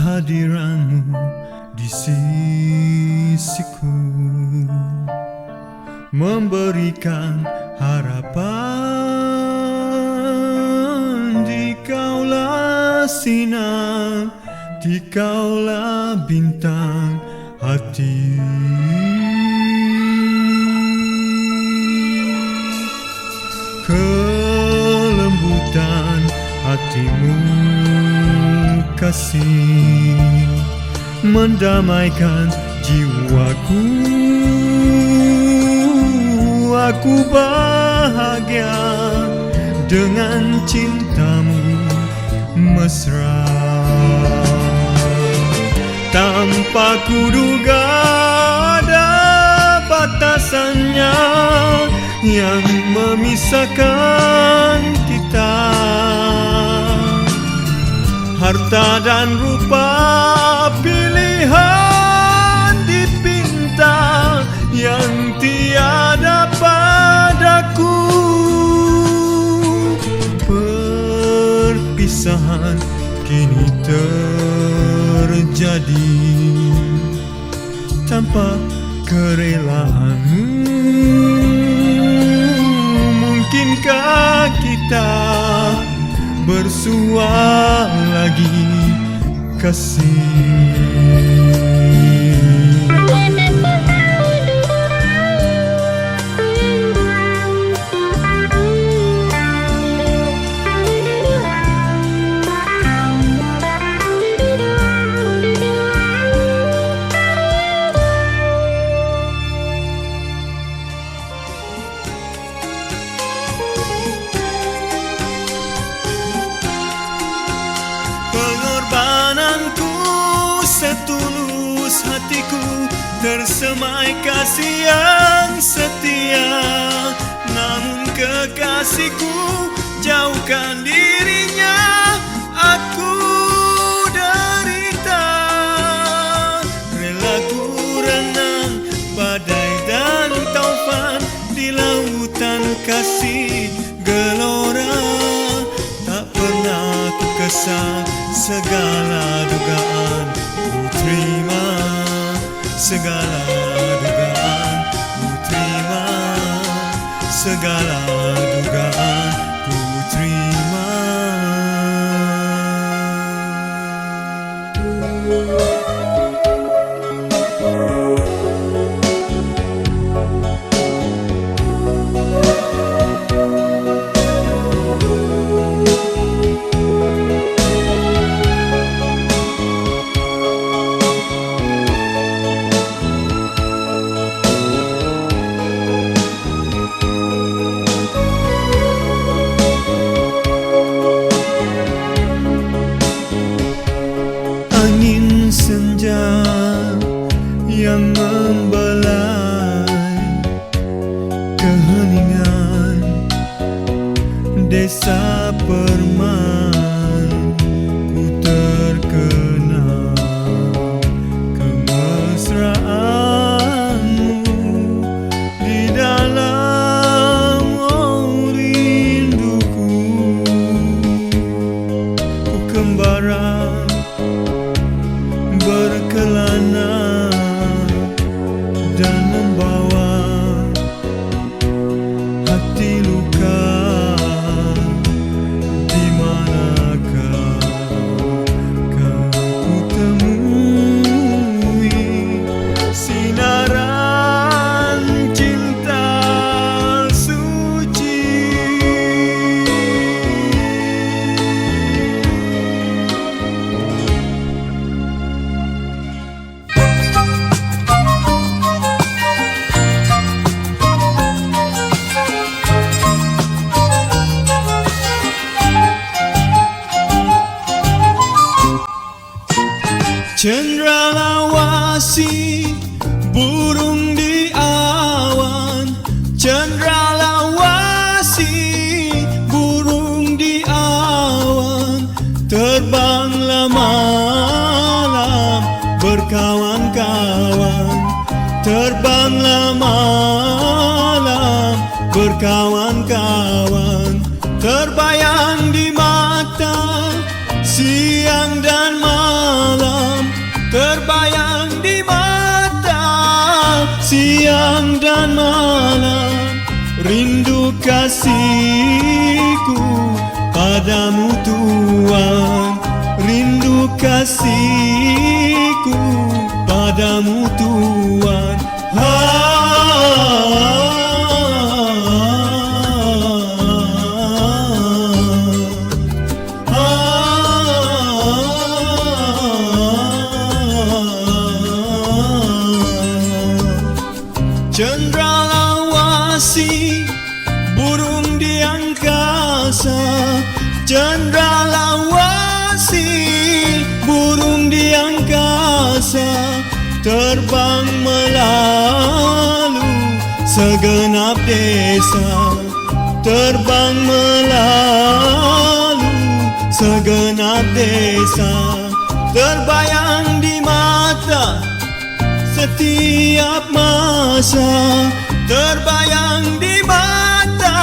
Kehadiranmu di sisiku Memberikan harapan. Dikaulah sinar Dikaulah bintang hati. Kelembutan hatimu kasih Mendamaikan jiwaku. Aku bahagia dengan cintamu mesra Tanpa kuduga ada batasannya Yang memisahkan kita. Harta dan rupa pilihan dipinta Yang tiada padaku. Perpisahan kini terjadi Tanpa kerelaanmu Mungkinkah kita bersua lagi kasih Tersemai kasih yang setia Namun kekasihku jauhkan dirinya Aku derita. Rela ku renang badai dan taufan Di lautan kasih gelora. Tak pernah ku kesal segala segala dugaan Ku terima segala dugaan Ku terima Cendrawasih burung di awan. Cendrawasih burung di awan. Terbanglah malam berkawan-kawan. Terbanglah malam berkawan-kawan. Terbayang di mata siang dan malam Terbayang di mata siang dan malam Rindu kasihku padamu Tuhan. Rindu kasihku padamu Tuhan Terbang melalu segenap desa. Terbang melalu segenap desa. Terbayang di mata setiap masa. Terbayang di mata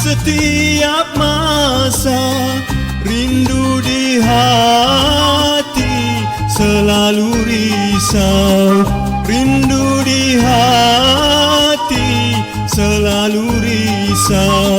setiap masa. Rindu di hati selalu risau rindu di hati selalu risau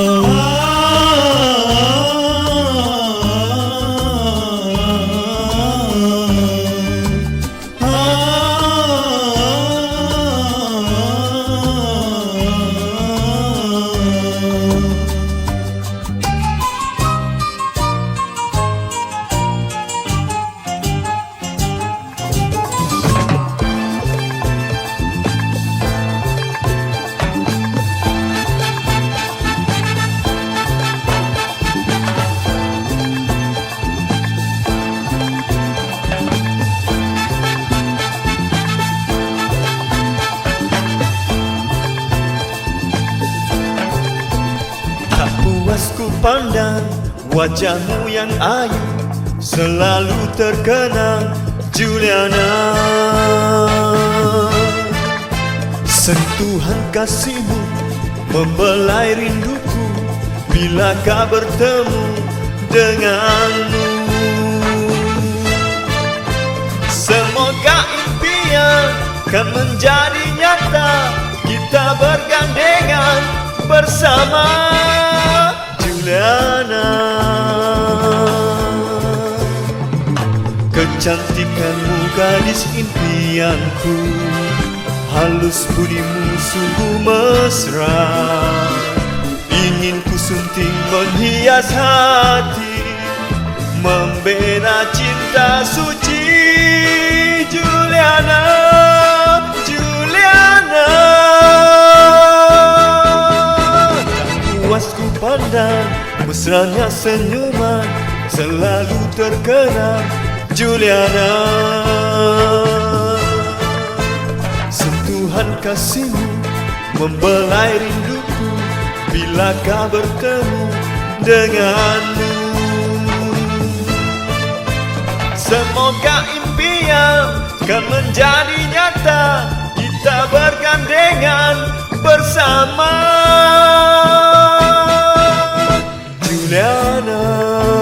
pandang wajahmu yang ayu Selalu terkenang Juliana. Sentuhan kasihmu membelai rinduku Bila kau bertemu denganmu. Semoga impian kan menjadi nyata Kita bergandengan bersama Juliana Kecantikanmu gadis impianku Halus budimu sungguh mesra. Ingin ku sunting menghias hati Membela cinta suci. Juliana Juliana. Tak puas ku pandang Mesranya senyuman Selalu terkenang Juliana. Sentuhan kasihmu Membelai rinduku Bila kau bertemu denganmu. Semoga impian kan menjadi nyata Kita bergandengan bersama Juliana